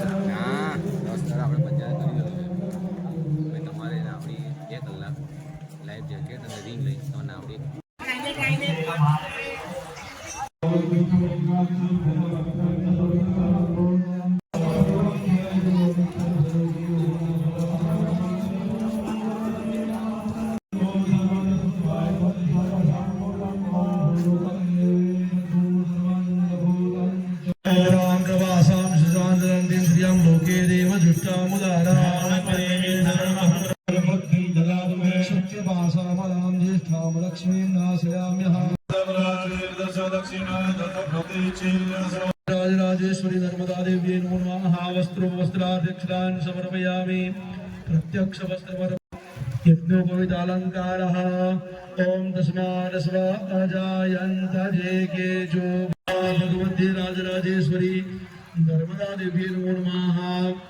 ના દસ તારા આપણે પંચાયત કરી દીધું છે તમારે આપણી બે કલાક લાઈફ જેકેટ અને રિંગ લઈ. તમને આપણી नर्मदा देव्यै नमो नमः। वस्त्रो वस्त्राध्यक्षतान् समर्पयामि। प्रत्यक्ष वस्त्र यज्ञोपवितालङ्कारः। ॐ तस्मादस्व अजायन्त जे भगवती राजराजेश्वरी नर्मदा देवी नमो नमः।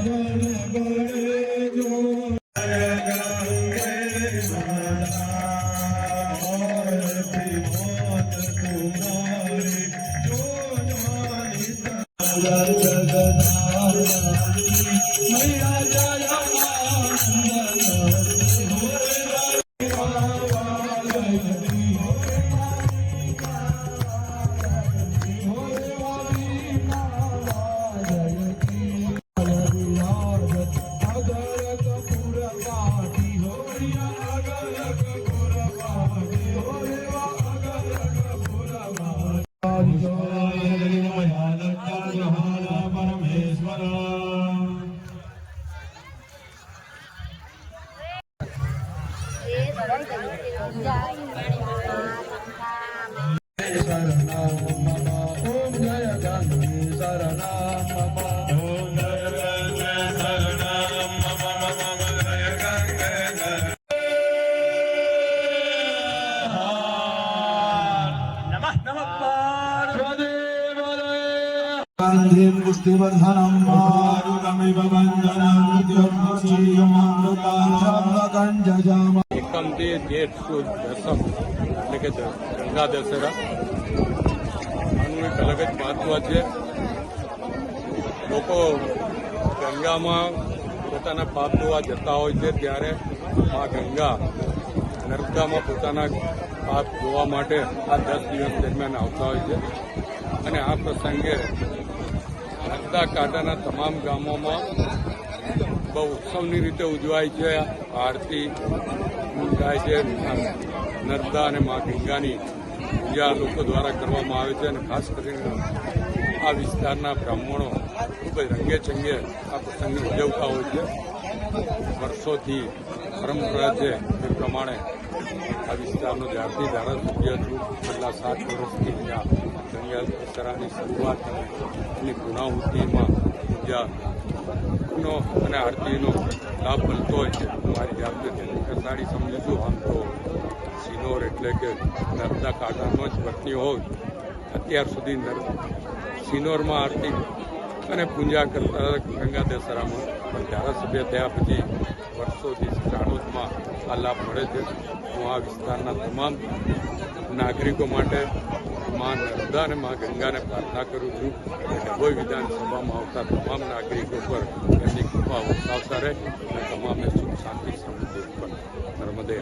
da da da da गान्धीं पुष्टिवर्धनं मारुतमिव वन्दनं मृत्युर्मुक्षीयमामृतां એકમથી જેઠ સુદ દસમ એટલે કે ગંગા દશેરા એક અલગ જ મહત્વ છે લોકો ગંગામાં પોતાના પાપ ધોવા જતા હોય છે ત્યારે આ ગંગા નર્મદામાં પોતાના પાપ ધોવા માટે આ દસ દિવસ દરમિયાન આવતા હોય છે. અને આ પ્રસંગે નર્મદા કાંઠાના તમામ ગામોમાં બહુ ઉત્સવની રીતે ઉજવાય છે. આરતી થાય છે. નર્મદા અને મા ગંગાની પૂજા લોકો દ્વારા કરવામાં આવે છે અને ખાસ કરીને આ વિસ્તારના બ્રાહ્મણો ખૂબ જ રંગે ચંગે આ પ્રસંગને ઉજવતા હોય છે. વર્ષોથી પરંપરા છે એ પ્રમાણે આ વિસ્તારનો જ્યારથી ધારાસભ્ય છું. છેલ્લા સાત વર્ષથી ત્યાં ગંગા દશેરાની શરૂઆત અને એની પૂજા નો અને આરતીનો લાભ મળતો હોય છે. હું મારી જાતને પ્રસારી સમજુ છું. આમ તો સિનોર એટલે કે નર્મદા કાંઠાનો જ વતની હોય અત્યાર સુધી નર સિનોરમાં આરતી અને પૂજા કરતા ગંગા દશેરામાં પણ ધારાસભ્ય થયા પછી વર્ષોથી ચાણોદમાં આ લાભ મળે છે. હું આ વિસ્તારના તમામ નાગરિકો માટે મા નર્મદા અને મા ગંગાને પ્રાર્થના કરું છું કે ડભોઈ વિધાનસભામાં આવતા તમામ નાગરિકો પર એમની કૃપા વરસાવતા રહે અને તમામને સુખ, શાંતિ, સમૃદ્ધિ પર નર્મદે.